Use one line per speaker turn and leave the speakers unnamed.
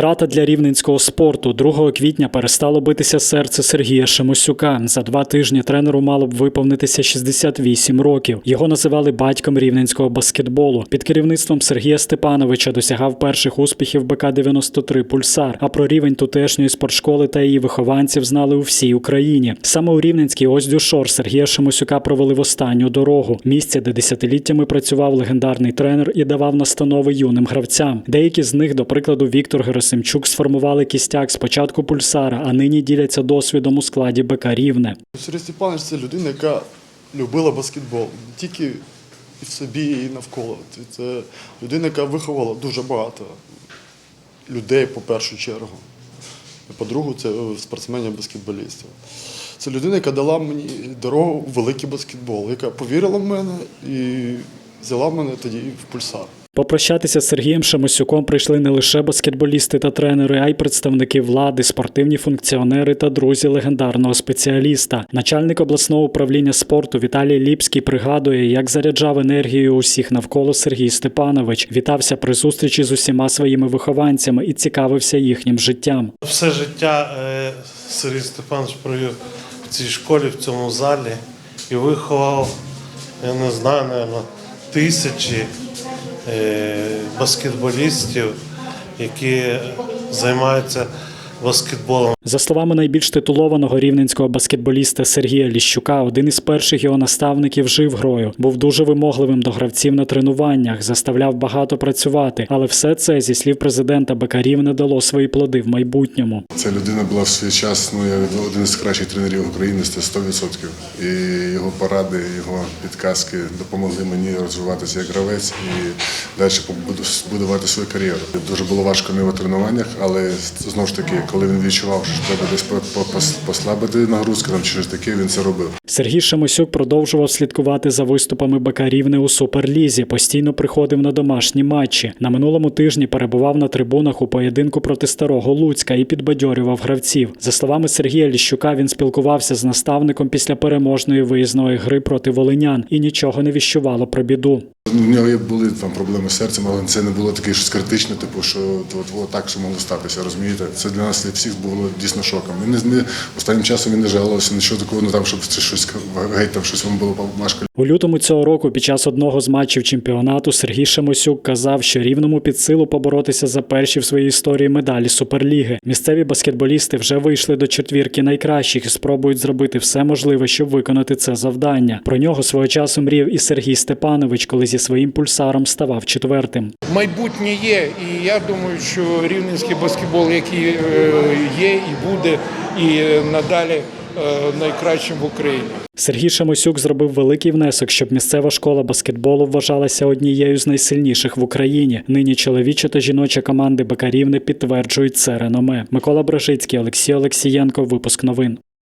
втрата для рівненського спорту. 2 квітня перестало битися серце Сергія Шемосюка. За два тижні тренеру мало б виповнитися 68 років. Його називали батьком рівненського баскетболу. Під керівництвом Сергія Степановича досягав перших успіхів БК 93 Пульсар. А про рівень тутешньої спортшколи та її вихованців знали у всій Україні. Саме у Рівненській ось дюшор Сергія Шемосюка провели в останню дорогу. Місце, де десятиліттями працював легендарний тренер і давав настанови юним гравцям. Деякі з них, до прикладу, Віктор Герасимчук, сформували кістяк спочатку пульсара, а нині діляться досвідом у складі БК Рівне.
Сергій Степанович це людина, яка любила баскетбол. Не тільки і в собі, і навколо. Це людина, яка виховала дуже багато людей, по першу чергу. По-другу, це спортсменів-баскетболістів. Це людина, яка дала мені дорогу у великий баскетбол, яка повірила в мене і взяла мене тоді в пульсар.
Попрощатися з Сергієм Шамосюком прийшли не лише баскетболісти та тренери, а й представники влади, спортивні функціонери та друзі легендарного спеціаліста. Начальник обласного управління спорту Віталій Ліпський пригадує, як заряджав енергією усіх навколо Сергій Степанович. Вітався при зустрічі з усіма своїми вихованцями і цікавився їхнім життям.
Все життя е, Сергій Степанович провів в цій школі, в цьому залі і виховав, я не знаю, наверное, тисячі баскетболістів, які займаються баскетболом.
За словами найбільш титулованого рівненського баскетболіста Сергія Ліщука, один із перших його наставників жив грою, був дуже вимогливим до гравців на тренуваннях, заставляв багато працювати. Але все це зі слів президента Бакарів не дало свої плоди в майбутньому.
Ця людина була в свій час ну, я один із кращих тренерів України, це 100%. І його поради, його підказки допомогли мені розвиватися як гравець і далі будувати свою кар'єру. Дуже було важко не в тренуваннях, але знову ж таки, коли він відчував, треба десь по- по- пос- послабити нагрузку там, щось таке, він це робив.
Сергій Шамосюк продовжував слідкувати за виступами Бакарівни у суперлізі. Постійно приходив на домашні матчі. На минулому тижні перебував на трибунах у поєдинку проти старого Луцька і підбадьорював гравців. За словами Сергія Ліщука, він спілкувався з наставником після переможної виїзної гри проти волинян і нічого не віщувало про біду.
Ну, нього є були там проблеми з серцем, але це не було таке щось критичне, типу, що от, от, так що могло статися. Розумієте? Це для нас для всіх було дійсно шоком. Він не ми останнім часом він не жалувався, нічого такого, ну там, щоб це щось геть там щось йому було важко.
У лютому цього року під час одного з матчів чемпіонату Сергій Шамосюк казав, що рівному під силу поборотися за перші в своїй історії медалі Суперліги. Місцеві баскетболісти вже вийшли до четвірки найкращих і спробують зробити все можливе, щоб виконати це завдання. Про нього свого часу мріяв і Сергій Степанович, коли зі своїм пульсаром ставав четвертим.
майбутнє є, і я думаю, що рівненський баскетбол, який е, є і буде, і е, надалі е, найкращим в Україні.
Сергій Шамосюк зробив великий внесок, щоб місцева школа баскетболу вважалася однією з найсильніших в Україні. Нині чоловіча та жіноча команди Бакарівни підтверджують це реноме. Микола Брожицький, Олексій Олексієнко. Випуск новин.